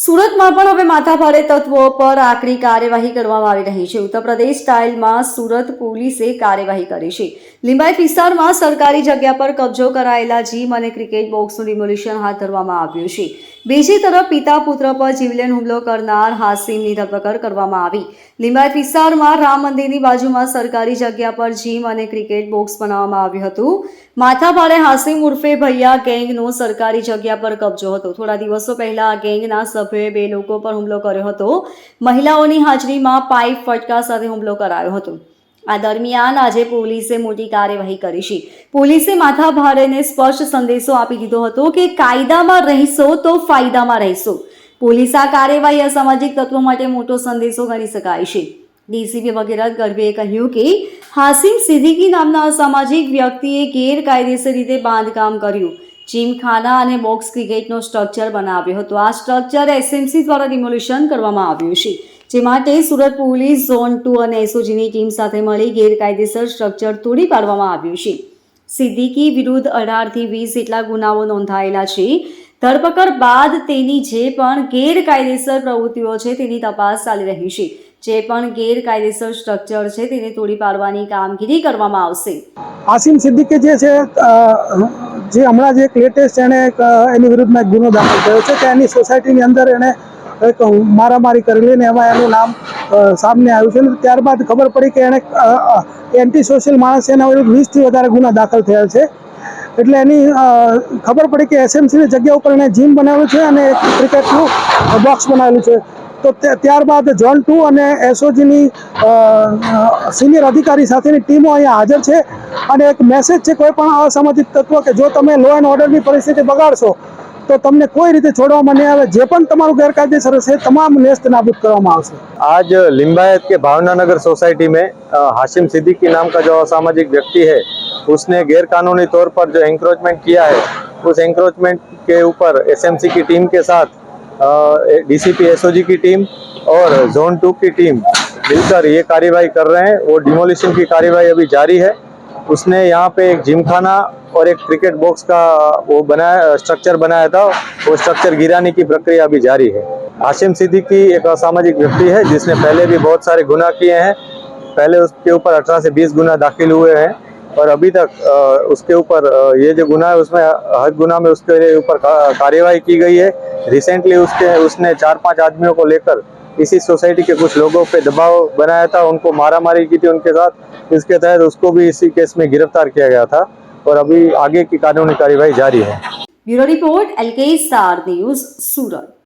સુરતમાં પણ હવે માથાભારે તત્વો પર આકરી કાર્યવાહી કરવામાં આવી રહી છે. ઉત્તર પ્રદેશ સ્ટાઇલમાં સુરત પોલીસે કાર્યવાહી કરી છે. લિંબાયત વિસ્તારમાં સરકારી જગ્યા પર કબજો કરાયેલા જીમ અને ક્રિકેટ બોક્સનું ડિમોલિશન હાથ ધરવામાં આવ્યું છે. બીજી તરફ પિતા પુત્ર પર જીવલેણ હુમલો કરનાર હાસિમની ધરપકડ કરવામાં આવી. લિંબાયત વિસ્તારમાં રામ મંદિરની બાજુમાં સરકારી જગ્યા પર જીમ અને ક્રિકેટ બોક્સ બનાવવામાં આવ્યું હતું. માથાભારે હાસિમ ઉર્ફે ભૈયા ગેંગનો સરકારી જગ્યા પર કબજો હતો. થોડા દિવસો પહેલા આ ગેંગના સભ્યોએ બે લોકો પર હુમલો કર્યો હતો. મહિલાઓની હાજરીમાં પાઇપ ફટકા સાથે હુમલો કરાયો હતો. આ દરમિયાન આજે પોલીસે મોટી કાર્યવાહી કરી છે. પોલીસે માથાભારેને સ્પષ્ટ સંદેશો આપી દીધો હતો કે કાયદામાં રહેશો તો ફાયદામાં રહેશો. પોલીસ આ કાર્યવાહી અસામાજિક તત્વો માટે મોટો સંદેશો ગણી શકાય છે. ડીસીપી વગેરે ગરબેએ કહ્યું કે હાસિમ સિદ્દીકી નામના અસામાજિક વ્યક્તિએ ગેરકાયદેસર રીતે બાંધકામ કર્યું. જીમખાના અને બોક્સ ક્રિકેટનો સ્ટ્રક્ચર બનાવ્યો હતો. આ સ્ટ્રક્ચર એસએમસી દ્વારા ડિમોલિશન કરવામાં આવ્યું છે. જે માટે સુરત પોલીસ ઝોન ટુ અને એસઓજીની ટીમ સાથે મળી ગેરકાયદેસર સ્ટ્રક્ચર તોડી પાડવામાં આવ્યું છે. સિદ્દીકી વિરુદ્ધ અઢારથી વીસ જેટલા ગુનાઓ નોંધાયેલા છે. ધરપકડ બાદ તેની જે પણ ગેરકાયદેસર પ્રવૃત્તિઓ છે તેની તપાસ ચાલી રહી છે. જે પણ ગેરકાયદેસર સ્ટ્રક્ચર છે તેને તોડી પાડવાની કામગીરી કરવામાં આવશે. આસિમ સિદ્દીકી જે છે જે હમણાં જે એક લેટેસ્ટ એણે એની વિરુદ્ધમાં ગુનો દાખલ થયો છે. તેની સોસાયટીની અંદર એણે એક મારામારી કરેલી ને એમાં એનું નામ સામને આવ્યું છે. ત્યારબાદ ખબર પડી કે એણે એન્ટી સોશિયલ માણસ એના વિરુદ્ધ વીસથી વધારે ગુના દાખલ થયા છે. એટલે એની ખબર પડી કે એસએમસીની જગ્યા ઉપર એણે જીમ બનાવ્યું છે અને એક ક્રિકેટનું બોક્સ બનાવેલું છે. તો ત્યારબાદ ઝોન ટુ અને એસઓજીની સિનિયર અધિકારી સાથેની ટીમો અહીંયા હાજર છે. અને એક મેસેજ છે, કોઈ પણ અસામાજિક તત્વ કે જો તમે લો એન્ડ ઓર્ડરની પરિસ્થિતિ બગાડશો તો તમને કોઈ રીતે છોડવામાં નહીં આવે જે પણ તમારું ગેરકાયદેસર હશે તમામ નેસ્ત નાબૂદ કરવામાં આવશે आज लिम्बायत के भावना नगर सोसाइटी में अ, हाशिम सिद्दीकी नाम का जो असामाजिक व्यक्ति है उसने गैर कानूनी तौर पर जो एंक्रोचमेंट किया है उस एंक्रोचमेंट के ऊपर एसएमसी की टीम के साथ डीसीपी एसओजी की टीम और जोन टू की टीम मिलकर ये कार्यवाही कर रहे हैं वो डिमोलिशन की कार्यवाही अभी जारी है उसने यहाँ पे एक जिमखाना और एक क्रिकेट बॉक्स का वो बनाया स्ट्रक्चर बनाया था, वो स्ट्रक्चर गिराने की प्रक्रिया अभी जारी है। हाशिम सिद्दीकी एक असामाजिक व्यक्ति है, जिसने पहले भी बहुत सारे गुना किए हैं। पहले उसके ऊपर अठारह से बीस गुना दाखिल हुए हैं और अभी तक उसके ऊपर ये जो गुना है, उसमें हर गुना में उसके ऊपर कार्यवाही की गई है। रिसेंटली उसके, उसने चार पाँच आदमियों को लेकर इसी सोसाइटी के कुछ लोगों पे दबाव बनाया था, उनको मारा मारी की थी उनके साथ। इसके तहत उसको भी इसी केस में गिरफ़्तार किया गया था। और अभी आगे की कानूनी कार्यवाही जारी है bureau report L K star news Surat